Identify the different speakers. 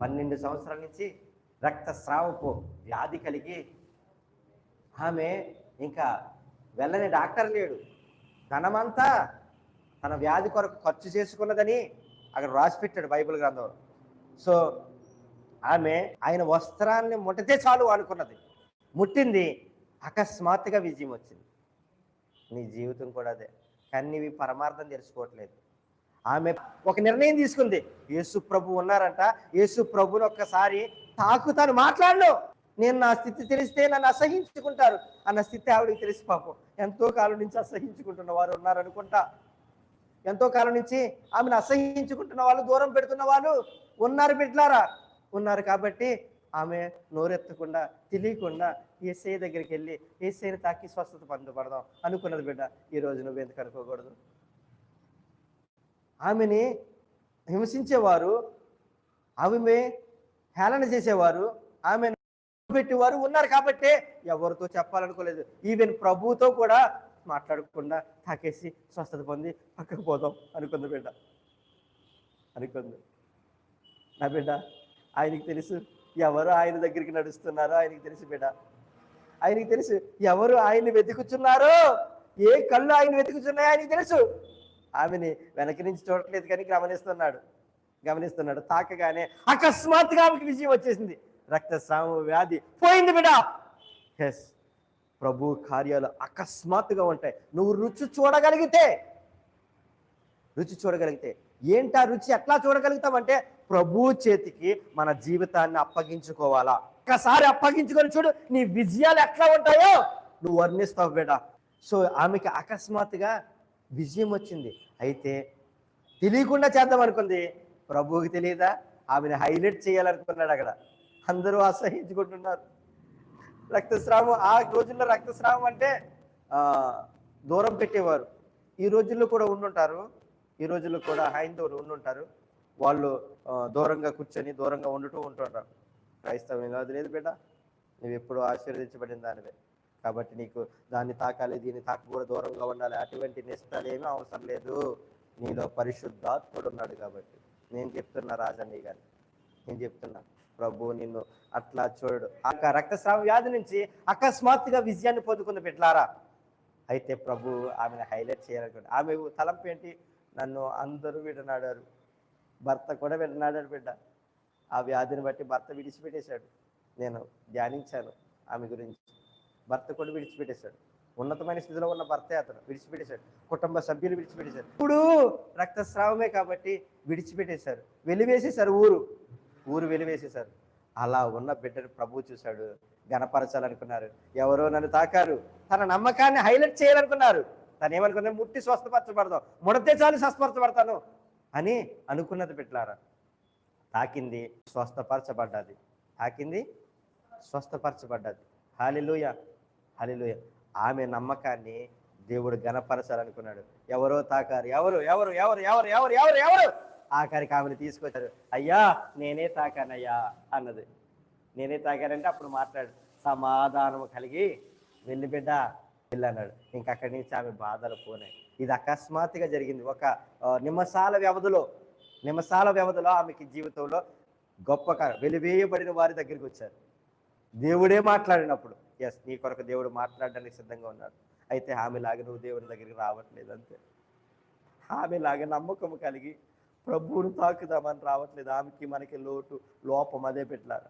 Speaker 1: పన్నెండు సంవత్సరాల నుంచి రక్తస్రావపు వ్యాధి కలిగి ఆమె ఇంకా వెళ్ళని డాక్టర్ లేడు. ధనమంతా తన వ్యాధి కొరకు ఖర్చు చేసుకున్నదని అక్కడ రాసిపెట్టాడు బైబిల్ గ్రంథం సో ఆమె ఆయన వస్త్రాన్ని ముట్టితే చాలు అనుకున్నది. ముట్టింది అకస్మాత్తుగా విజయం వచ్చింది. నీ జీవితం కూడా అదే. కానీ నీవి పరమార్థం తెలుసుకోవట్లేదు. ఆమె ఒక నిర్ణయం తీసుకుంది. యేసు ప్రభు ఉన్నారంట. యేసు ప్రభుని ఒక్కసారి తాకుతాను మాట్లాడను. నేను నా స్థితి తెలిస్తే నన్ను అసహించుకుంటారు. అన్న స్థితి ఆవిడకి తెలిసి పాపం. ఎంతో కాలం నుంచి అసహించుకుంటున్న వారు ఉన్నారనుకుంటా. ఎంతో కాలం నుంచి ఆమెను అసహించుకుంటున్న వాళ్ళు దూరం పెడుతున్న వాళ్ళు ఉన్నారు బిడ్లారా. ఉన్నారు కాబట్టి ఆమె నోరెత్తకుండా తెలియకుండా ఏసఐ దగ్గరికి వెళ్ళి ఏసైని తాకి స్వస్థత పొందపడదాం అనుకున్నది బిడ్డ. ఈ రోజు నువ్వు ఎందుకు అనుకోకూడదు? ఆమెని హింసించేవారు ఆమె హేళన చేసేవారు ఆమెను పెట్టేవారు ఉన్నారు కాబట్టే ఎవరితో చెప్పాలనుకోలేదు. ఈవెన్ ప్రభుతో కూడా మాట్లాడకుండా తాకేసి స్వస్థత పొంది పక్కకు పోదాం అనుకుంది బిడ్డ. అనుకుంది. నా బిడ్డ ఆయనకి తెలుసు ఎవరు ఆయన దగ్గరికి నడుస్తున్నారో ఆయనకి తెలుసు బిడ్డ. ఆయనకి తెలుసు ఎవరు ఆయన్ని వెతుకుతున్నారో ఏ కళ్ళు ఆయన వెతుకుతున్నాయో ఆయనకి తెలుసు. ఆమెని వెనక నుంచి చూడట్లేదు కానీ గమనిస్తున్నాడు. గమనిస్తున్నాడు. తాకగానే అకస్మాత్తుగా ఆమెకి విజయం వచ్చేసింది. రక్తస్రావం వ్యాధి పోయింది బిడ. ఎస్ ప్రభు కార్యాలు అకస్మాత్తుగా ఉంటాయి. నువ్వు రుచి చూడగలిగితే రుచి చూడగలిగితే. ఏంటా రుచి? ఎట్లా చూడగలుగుతామంటే ప్రభు చేతికి మన జీవితాన్ని అప్పగించుకోవాలా? ఒకసారి అప్పగించుకొని చూడు నీ విజయాలు ఎట్లా ఉంటాయో నువ్వు వర్ణిస్తావు బిడ్డ సో ఆమెకి అకస్మాత్తుగా విజయం వచ్చింది. అయితే తెలియకుండా చేద్దాం అనుకుంది. ప్రభువుకి తెలియదా? ఆమెను హైలైట్ చేయాలనుకున్నాడు అక్కడ. అందరూ అసహించుకుంటున్నారు. రక్తస్రావం ఆ రోజుల్లో రక్తస్రావం అంటే దూరం పెట్టేవారు. ఈ రోజుల్లో కూడా ఉండుంటారు. ఈ రోజుల్లో కూడా హైందవులు ఉండుంటారు. వాళ్ళు దూరంగా కూర్చొని దూరంగా ఉండుతూ ఉంటుంటారు. క్రైస్తవం కాదు లేదు బిడ్డ. నువ్వు ఎప్పుడు ఆశీర్వదించబడిన దానివే. కాబట్టి నీకు దాన్ని తాకాలి దీన్ని తాకకూడదు దూరంగా ఉండాలి అటువంటి నిష్ఠలు ఏమీ అవసరం లేదు. నీలో పరిశుద్ధాత్ముడు ఉన్నాడు కాబట్టి. నేను చెప్తున్నా రాజన్నీ గారు నేను చెప్తున్నా ప్రభు నిన్ను అట్లా చూడు. ఆ రక్తస్రావ వ్యాధి నుంచి అకస్మాత్తుగా విజయాన్ని పొందుకున్న బిడ్లారా. అయితే ప్రభు ఆమెను హైలైట్ చేయాలనుకోండి ఆమె తలంపు ఏంటి? నన్ను అందరూ విడనాడారు. భర్త కూడా విడనాడాడు బిడ్డ. ఆ వ్యాధిని బట్టి భర్త విడిచిపెట్టేశాడు. నేను ధ్యానించాను ఆమె గురించి. భర్త కూడా విడిచిపెట్టేశాడు. ఉన్నతమైన స్థితిలో ఉన్న భర్తే అతను విడిచిపెట్టేశాడు. కుటుంబ సభ్యులు విడిచిపెట్టేశారు. ఇప్పుడు రక్తస్రావమే కాబట్టి విడిచిపెట్టేశారు. వెలివేసేశారు ఊరు. ఊరు వెలివేసేశారు. అలా ఉన్న బిడ్డను ప్రభు చూశాడు. గణపరచాలనుకున్నారు. ఎవరో నన్ను తాకారు. తన నమ్మకాన్ని హైలైట్ చేయాలనుకున్నారు. తను ఏమనుకున్నా ముట్టి స్వస్థపరచబడదాం ముడితే చాలు స్వస్థపరచబడతాను అని అనుకున్నది పెట్టారా తాకింది స్వస్థపరచబడ్డది. తాకింది స్వస్థపరచబడ్డది. హాలిలుయ. హాలిలుయ ఆమె నమ్మకాన్ని దేవుడు గణపరచాలనుకున్నాడు ఎవరో తాకారు ఎవరు ఎవరు ఎవరు ఎవరు ఎవరు ఎవరు ఎవరు? ఆఖరికి ఆమెను తీసుకొచ్చారు. అయ్యా నేనే తాకానయ్యా అన్నది. నేనే తాకానంటే అప్పుడు మాట్లాడు. సమాధానము కలిగి వెళ్ళి బిడ్డ వెళ్ళన్నాడు ఇంక అక్కడి నుంచి ఆమె బాధలు పోనాయి. ఇది అకస్మాత్తుగా జరిగింది. ఒక నిమసాల వ్యవధిలో నిమసాల వ్యవధిలో ఆమెకి జీవితంలో గొప్ప వెలివేయబడిన వారి దగ్గరికి వచ్చారు. దేవుడే మాట్లాడినప్పుడు ఎస్ నీ కొరకు దేవుడు మాట్లాడడానికి సిద్ధంగా ఉన్నాడు. అయితే ఆమెలాగా నువ్వు దేవుని దగ్గరికి రావట్లేదు అంతే. ఆమెలాగా నమ్మకం కలిగి ప్రభువును తాకుదామని రావట్లేదు. ఆమెకి మనకి లోటు లోపం అదే పెట్టారు